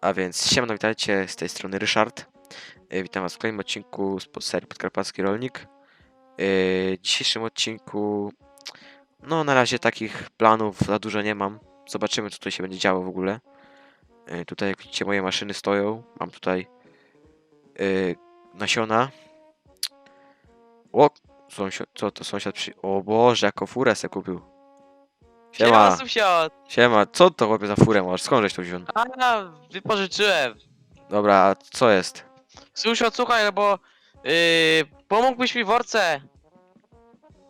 A więc siemano, witajcie, z tej strony Ryszard. E, Witam was w kolejnym odcinku z serii Podkarpacki Rolnik. E, W dzisiejszym odcinku, no na razie takich planów za dużo nie mam. Zobaczymy co tutaj się będzie działo w ogóle. E, Tutaj jak widzicie moje maszyny stoją. Mam tutaj nasiona. O, sąsiad, co to sąsiad przy... O Boże, jaką furę se kupił. Siema, Siema, sąsiad! siema, co to chłopie za furę masz? Skąd żeś to wziął? A, wypożyczyłem. Dobra, a co jest? Sąsiad, słuchaj, no bo yy, pomógłbyś mi w worce.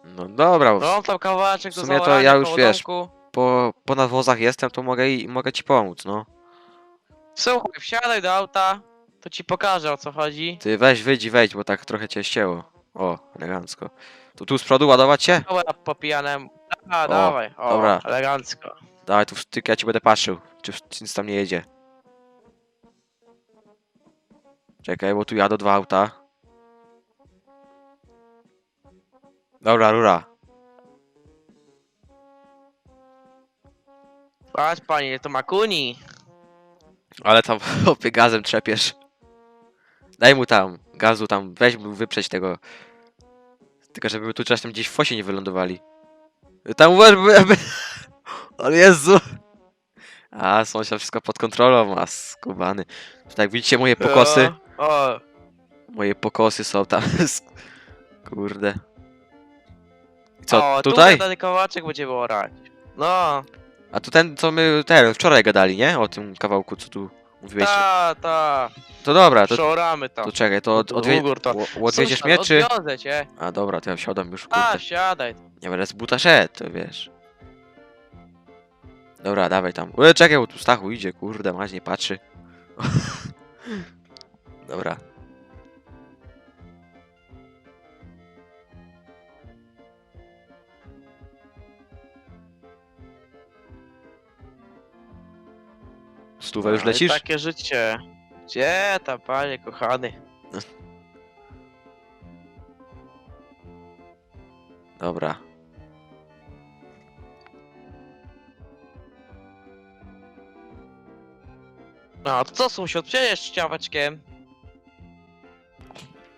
No dobra, No, tam kawałeczek W do sumie to zaorania ja już, koło wiesz, domku. po, po nadwozach jestem, to mogę, i, mogę ci pomóc, no. Słuchaj, wsiadaj do auta, to ci pokażę o co chodzi. Ty weź, wyjdź i wejdź, bo tak trochę cię ścięło. O, elegancko. To tu z przodu ładować się? Dobra, popijane. A, dawaj, o, dobra. elegancko. Dawaj, tu styk, ja ci będę patrzył, czy czy nic tam nie jedzie. Czekaj, bo tu jadą dwa auta. Dobra, rura. Patrz panie, to makuni. Ale tam opie gazem trzepiesz. Daj mu tam, gazu tam, weź mu wyprzeć tego. Tylko żeby tu czasem gdzieś w fosie nie wylądowali. Tam uważ, bo ja by... O Jezu! A, sąsiad wszystko pod kontrolą ma, skubany. Jak widzicie moje pokosy, O, o, moje pokosy są tam. Kurde. Co, o, tutaj? ten kawałeczek będziemy orać. No, A tu ten, co my ten, wczoraj gadali, nie? O tym kawałku, co tu mówiłeś. ta, ta, To dobra, to, przeoramy to. to czekaj, to od, odwie... Długo to- o- odwiedziesz mnie, czy... Odwiozę cię. A dobra, to ja wsiadam już, A, kurde. siadaj. Nie będę z buta szedł, to wiesz. Dobra, dawaj tam. Ue, czekaj, bo tu Stachu idzie, kurde, maź nie patrzy. dobra. Stówę już No lecisz? Takie życie. Gdzie tam, panie kochany? Dobra. No, to co sąsiad, przyjedziesz ściaweczkiem?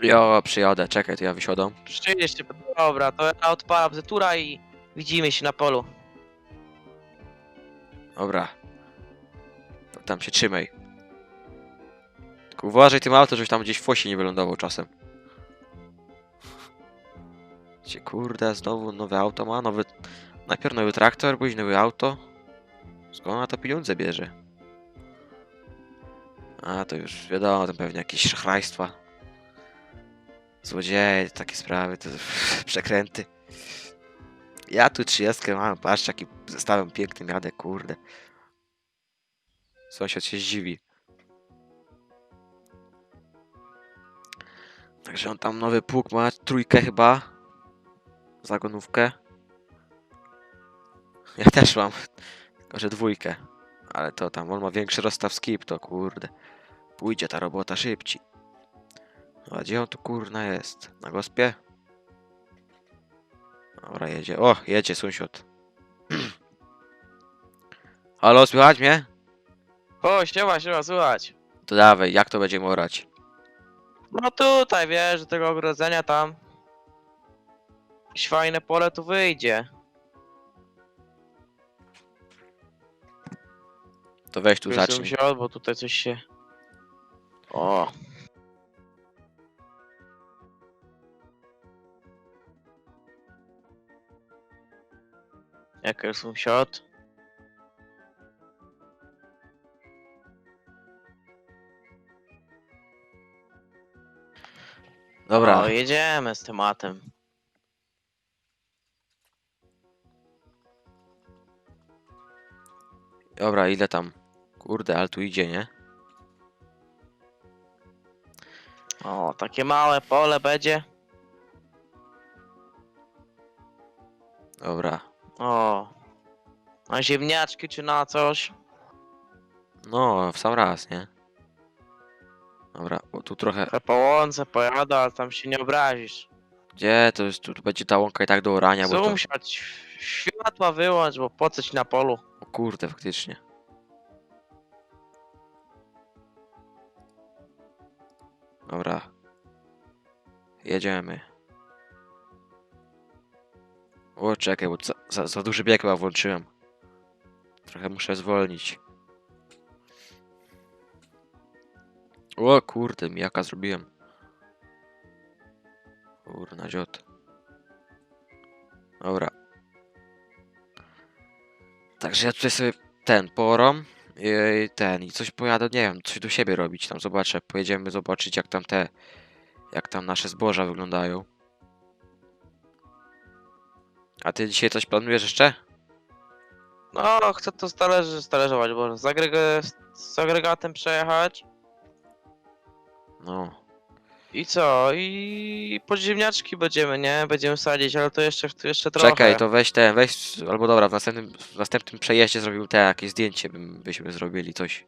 Jo, przyjadę, czekaj, to ja wysiadam. Przyjedziesz dobra, to ja odpalam zetura i widzimy się na polu. Dobra. Tam się trzymaj. Tylko uważaj tym auto, żebyś tam gdzieś w fosie nie wylądował czasem. Cię kurde, znowu nowe auto ma, nowy... Najpierw nowy traktor, później nowe auto. Skąd ona to pieniądze bierze? A, to już wiadomo, to pewnie jakieś szachrajstwa. Złodzieje, takie sprawy, to przekręty. Ja tu 30 mam, patrz jaki zestawem pięknym jadę, kurde. Sąsiad się zdziwi. Także on tam nowy pług ma, trójkę chyba. Zagonówkę. Ja też mam, tylko że dwójkę. Ale to tam, on ma większy rozstaw skip, to kurde. Pójdzie ta robota szybciej. No, A gdzie on tu kurna jest? Na gospie? Dobra, jedzie. O, jedzie sąsiad. Halo, słychać mnie? O, siema, siema, słuchać. To dawaj, jak to będziemy orać? No tutaj, wiesz, do tego ogrodzenia tam. Jakieś fajne pole tu wyjdzie. To weź tu zacznij. sąsiad, bo tutaj coś się... O. Jaki sąsiad? Dobra, O, jedziemy z tematem. dobra, ile tam? Kurde, ale tu idzie, nie? O, takie małe pole będzie. Dobra. O. Na ziemniaczki czy na coś? No, w sam raz, nie? Dobra, bo tu trochę... Trochę po łące pojada, ale tam się nie obrazisz. Gdzie? To jest, tu, tu będzie ta łąka i tak do orania, bo to... Sąsiad, światła wyłącz, bo po co ci na polu? O kurde, faktycznie. Dobra. Jedziemy. O, czekaj, bo za, za, za duży bieg chyba włączyłem. Trochę muszę zwolnić. O kurde, mijaka zrobiłem. Kurna dziot. Dobra. Także ja tutaj sobie ten porom i ten i coś pojadę, nie wiem, coś do siebie robić tam, zobaczę, pojedziemy zobaczyć jak tam te, jak tam nasze zboża wyglądają. A ty dzisiaj coś planujesz jeszcze? No, chcę to stależy, stależować, bo z agregatem przejechać. No, I co? I po ziemniaczki będziemy, nie? Będziemy sadzić, ale to jeszcze, jeszcze trochę. czekaj, to weź ten, weź, albo dobra, w następnym, w następnym przejeździe zrobimy te jakieś zdjęcie, bym, byśmy zrobili coś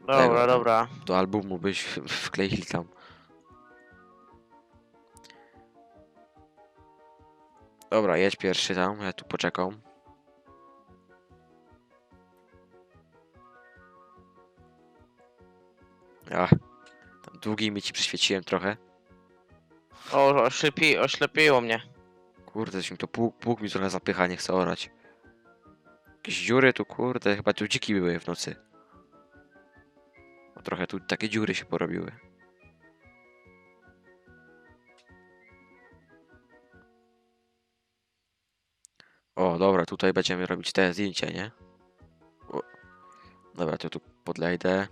Dobra, tego, no. dobra. do albumu, byś wkleili tam. Dobra, jedź pierwszy tam, ja tu poczekam. Długimi ci przyświeciłem trochę. O, oślepi, oślepiło mnie. Kurde, coś mi to pług, pług mi trochę zapycha, nie chce orać. Jakieś dziury tu, kurde, chyba tu dziki były w nocy. No, trochę tu takie dziury się porobiły. O, dobra, tutaj będziemy robić te zdjęcia, nie? O. Dobra, to tu podlejdę.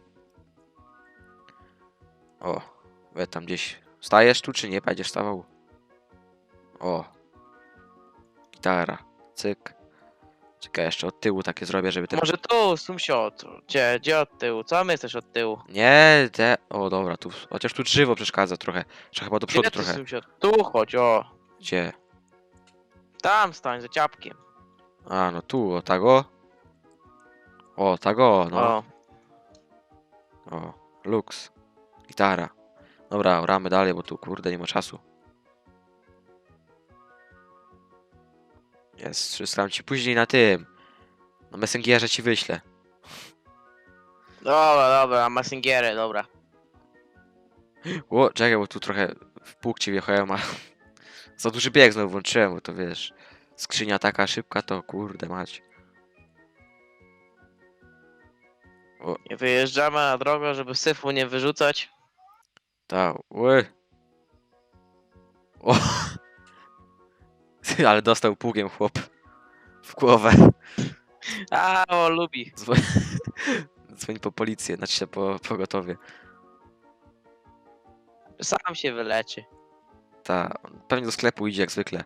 O, we tam gdzieś. Stajesz tu, czy nie będziesz stawał? O. Gitara. Cyk. Czekaj, jeszcze od tyłu takie zrobię, żeby ten... Może tu, sąsiad. Gdzie, gdzie od tyłu? Co my jesteś od tyłu? Nie, te... O, dobra, tu... Chociaż tu drzewo przeszkadza trochę. Trzeba chyba do przodu Gdzie ty, trochę. sąsiad? Tu chodź, o. Gdzie? Tam stań, za ciapkiem. A, no tu, o, tago. O, tago, no. O. O, Lux. Gitara. Dobra, ramy dalej, bo tu kurde nie ma czasu. Jest, wszystko ci później na tym. Na Messengierze ci wyślę. Dobra, dobra, Messengiery, dobra. O, czekaj, bo tu trochę w pług ci wjechałem, a za duży bieg znowu włączyłem, bo to wiesz, skrzynia taka szybka, to kurde mać. Nie wyjeżdżamy na drogę, żeby syfu nie wyrzucać. Ta, ły. O. Ale dostał pługiem chłop w głowę. A, o, lubi. Dzwoń, dzwoń po policję, znaczy się po pogotowie. Sam się wyleczy. Ta, on pewnie do sklepu idzie jak zwykle.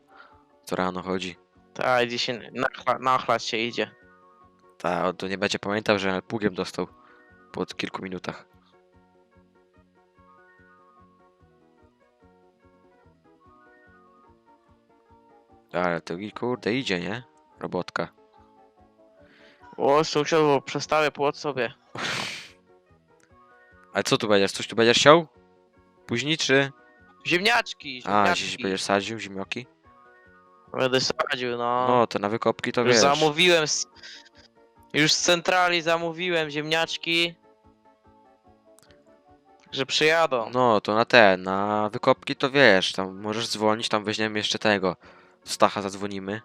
Co rano chodzi. Tak, dzisiaj nachla, nachlać się idzie. Ta, on to nie będzie pamiętał, że pługiem dostał po kilku minutach. Ale to i kurde idzie, nie? Robotka. O, sąsiad, bo przestawię płot sobie. Ale co tu będziesz? Coś tu będziesz chciał? Później czy? Ziemniaczki, A, ziemniaczki. dziś będziesz sadził zimioki? Będę sadził, no. No, to na wykopki to Już wiesz. zamówiłem, z... już z centrali zamówiłem ziemniaczki. Także przyjadą. No, to na te, na wykopki to wiesz, tam możesz dzwonić, tam weźmiemy jeszcze tego. Stacha zadzwonimy.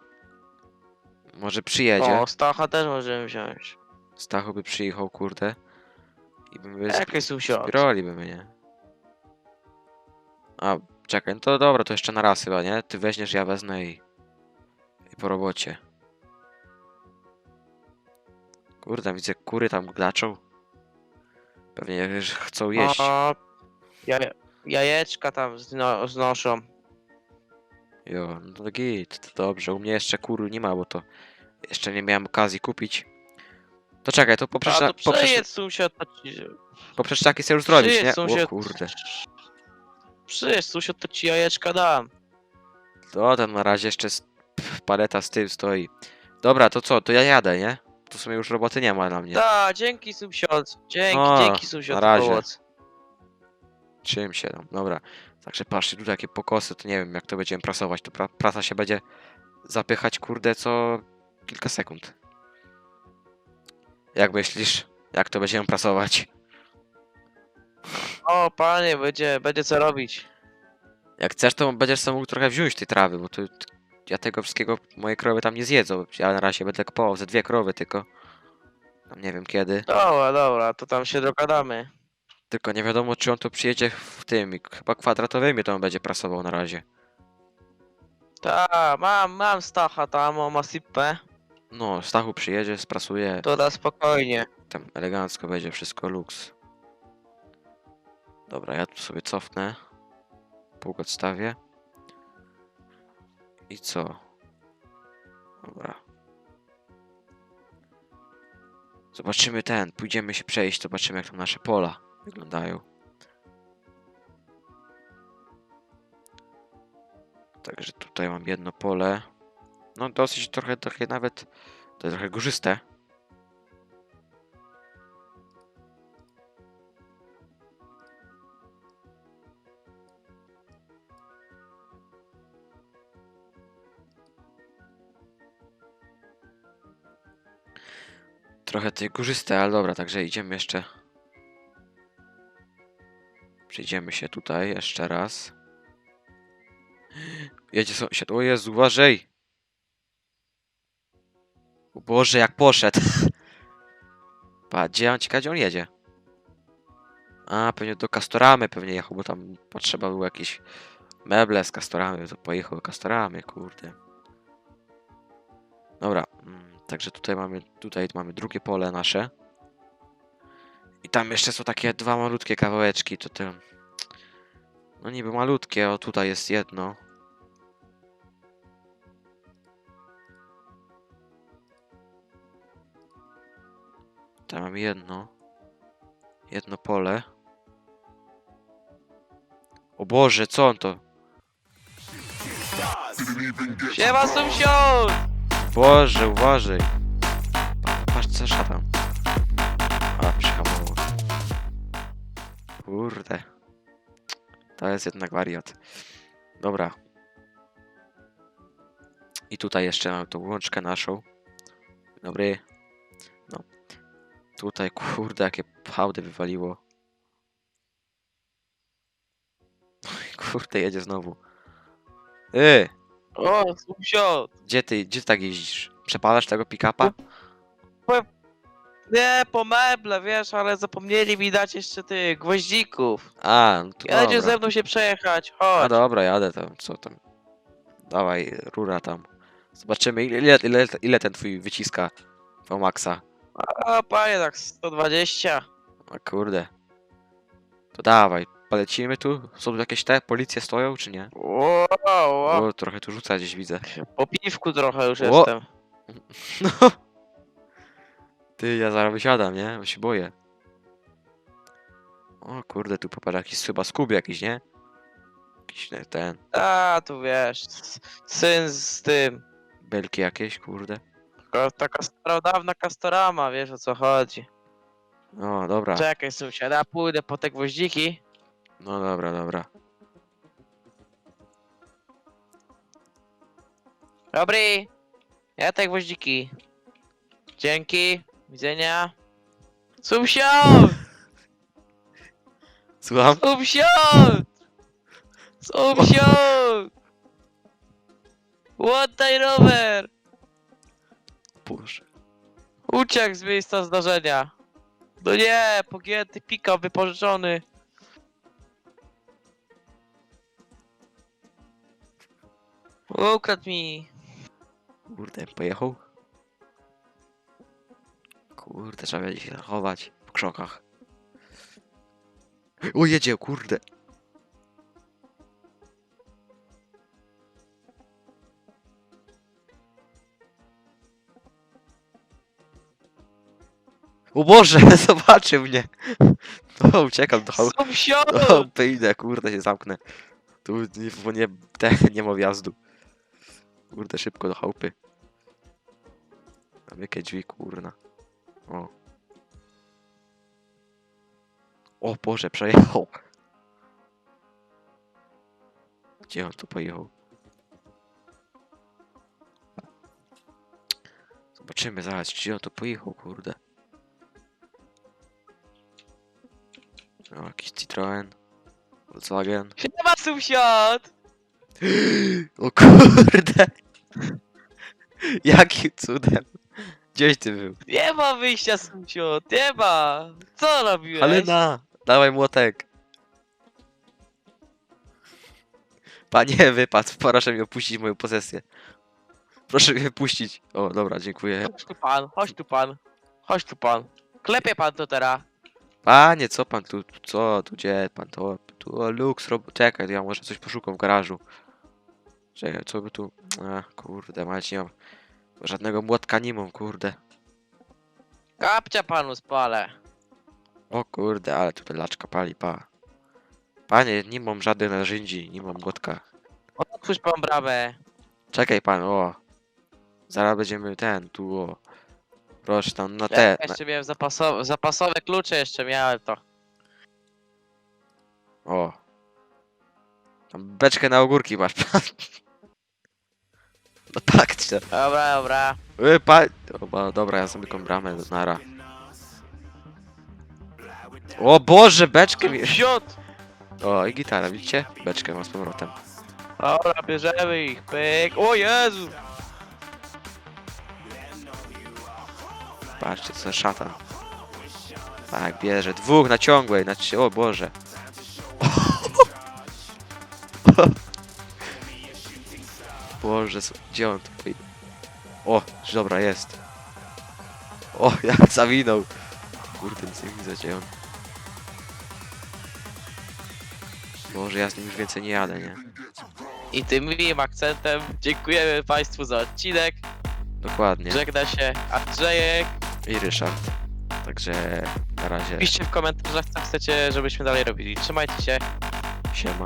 Może przyjedzie. O, Stacha też możemy wziąć. Stachu by przyjechał, kurde. I bym Jaki sąsiad? Spiroliby nie? A, czekaj, no to dobra, to jeszcze na raz chyba, nie? Ty weźmiesz, ja wezmę i... I po robocie. Kurde, widzę kury tam glaczą. Pewnie że chcą jeść. O, jaje, jajeczka tam zno, znoszą. Jo, no to git, to dobrze. U mnie jeszcze kur nie ma, bo to jeszcze nie miałem okazji kupić. To czekaj, to A poprzez, to poprzez, przyjedź sąsiad, poprzez taki sobie już zrobić, przyjedź nie? sąsiad. O kurde. Przyjedź sąsiad, to ci jajeczka dam. To tam na razie jeszcze paleta z tym stoi. Dobra, to co, to ja jadę, nie? To w sumie już roboty nie ma dla mnie. Da, dzięki sąsiad. Dzięki, O, dzięki sąsiad na za razie. pomoc. Czym się tam, dobra. Także patrzcie, tu takie pokosy, to nie wiem jak to będziemy prasować. To pra prasa się będzie zapychać, kurde, co kilka sekund. Jak myślisz, jak to będziemy prasować? O, panie, będzie, będzie co robić. Jak chcesz, to będziesz sobie mógł trochę wziąć tej trawy, bo tu, ja tego wszystkiego, moje krowy tam nie zjedzą. Ja na razie będę kupował ze dwie krowy tylko. Tam nie wiem kiedy. Dobra, dobra, to tam się dogadamy. Tylko nie wiadomo, czy on tu przyjedzie w tym, chyba kwadratowymi to on będzie prasował na razie. Ta, mam, mam Stacha tam, o Masipę. No, Stachu przyjedzie, sprasuje, To da spokojnie. tam elegancko będzie wszystko luks. Dobra, ja tu sobie cofnę. Pług odstawię. I co? Dobra. Zobaczymy ten, pójdziemy się przejść, zobaczymy jak tam nasze pola wyglądają. Także tutaj mam jedno pole. No dosyć trochę, trochę nawet, to jest trochę górzyste. Trochę tej górzyste, ale dobra, także idziemy jeszcze. Przejdziemy się tutaj jeszcze raz. Jedzie sąsiad. O Jezu, uważaj! O Boże, jak poszedł. Pa, gdzie on ciekawe, gdzie on jedzie? A, pewnie do Kastoramy pewnie jechał, bo tam potrzeba było jakieś meble z Kastoramy, to pojechał do Kastoramy, kurde. Dobra, mm, także tutaj mamy, tutaj mamy drugie pole nasze. I tam jeszcze są takie dwa malutkie kawałeczki, to te... No niby malutkie, o tutaj jest jedno. Tam mam jedno. Jedno pole. O Boże, co on to? Siema sąsiad! Boże, uważaj. Patrz, co szatan. A. Kurde. To jest jednak wariat. Dobra. I tutaj jeszcze mamy tą łączkę naszą. Dobry. No. Tutaj, kurde, jakie hałdy wywaliło. Kurde, jedzie znowu. Yy! O, sąsiad! Gdzie ty, gdzie ty tak jeździsz? Przepalasz tego pick-upa? Nie, po meble, wiesz, ale zapomnieli mi dać jeszcze tych gwoździków. A, no to Jedzie dobra. ze mną się przejechać, No chodź. dobra, jadę tam, co tam. Dawaj, rura tam. Zobaczymy, ile, ile, ile, ten twój wyciska Maxa. A, panie, tak 120. A kurde. To dawaj, polecimy tu? Są tu jakieś te? Policje stoją, czy nie? Wow, wow. O, trochę tu rzuca gdzieś widzę. Po piwku trochę już O! jestem. No. Ty, ja zaraz wysiadam, nie? Bo się boję. O kurde, tu popada jakiś chyba skub jakiś, nie? Jakiś ten, A, tu wiesz, s- syn z tym. belki jakieś, kurde. Taka- Taka starodawna kastorama, wiesz o co chodzi. No, dobra. Czekaj, sąsiad, ja pójdę po te gwoździki. No dobra, dobra. Dobry. Ja te gwoździki. Dzięki. Widzenia. Sąsiad! Słucham? Sąsiad! Sąsiad! Oddaj rower! Boże. Uciekł z miejsca zdarzenia. No nie, pogięty pika wypożyczony. Ukradł mi. Kurde, pojechał? Kurde, trzeba będzie się chować w krzokach. O, jedzie, kurde. O Boże, zobaczył mnie. No, uciekam do chałupy. Chałupy idę, kurde, się zamknę. Tu nie, bo nie, te, nie ma wjazdu. Kurde, szybko do chałupy. Jakie drzwi, kurna. O. O Boże, przejechał. Gdzie on tu pojechał? Zobaczymy zaraz, gdzie on tu pojechał, kurde. O, jakiś Citroen. Volkswagen. Siema sąsiad! O kurde! Jakim cudem? Gdzieś ty był? Nie ma wyjścia sąsiad, nie ma! Co robiłeś? Halina! Dawaj młotek! Panie, wypadł, proszę mi opuścić moją posesję. Proszę mnie puścić. O, dobra, dziękuję. Chodź tu pan, chodź tu pan. Chodź tu pan. Klepie pan to teraz. Panie, co pan tu, co tu, gdzie pan to, tu, o, Lux, rob... czekaj, ja może coś poszukam w garażu. Czekaj, co by tu, a, kurde, mać nie mam, żadnego młotka nie mam, kurde. Kapcia panu spalę. O kurde, ale tutaj laczka pali, pa. Panie, nie mam żadnych narzędzi, nie mam młotka. Otwórz pan bramę. Czekaj pan, o. Zaraz będziemy ten, tu, o. Proszę tam, na Ja te, na, jeszcze miałem zapasowe, zapasowe klucze, jeszcze miałem to. o. Tam beczkę na ogórki masz, pan. No tak, czy Dobra, dobra. E, pa... Dobra, dobra, ja zamykam bramę, nara. O Boże, beczkę mi... Siot! O, i gitara, widzicie? Beczkę mam z powrotem. Dobra, bierzemy ich, pyk. O Jezu! Patrzcie, co za szatan. Tak, bierze. Dwóch na ciągłej, na. O Boże. Boże, co- gdzie on tu? O, dobra, jest. O, jak zawinął. Kurde, nic nie widzę, gdzie on. Boże, ja z nim już więcej nie jadę, nie? I tym miłym akcentem dziękujemy Państwu za odcinek. Dokładnie. Żegna się Andrzejek. I Ryszard. Także na razie Piszcie w komentarzach, co chcecie, żebyśmy dalej robili. Trzymajcie się. siema.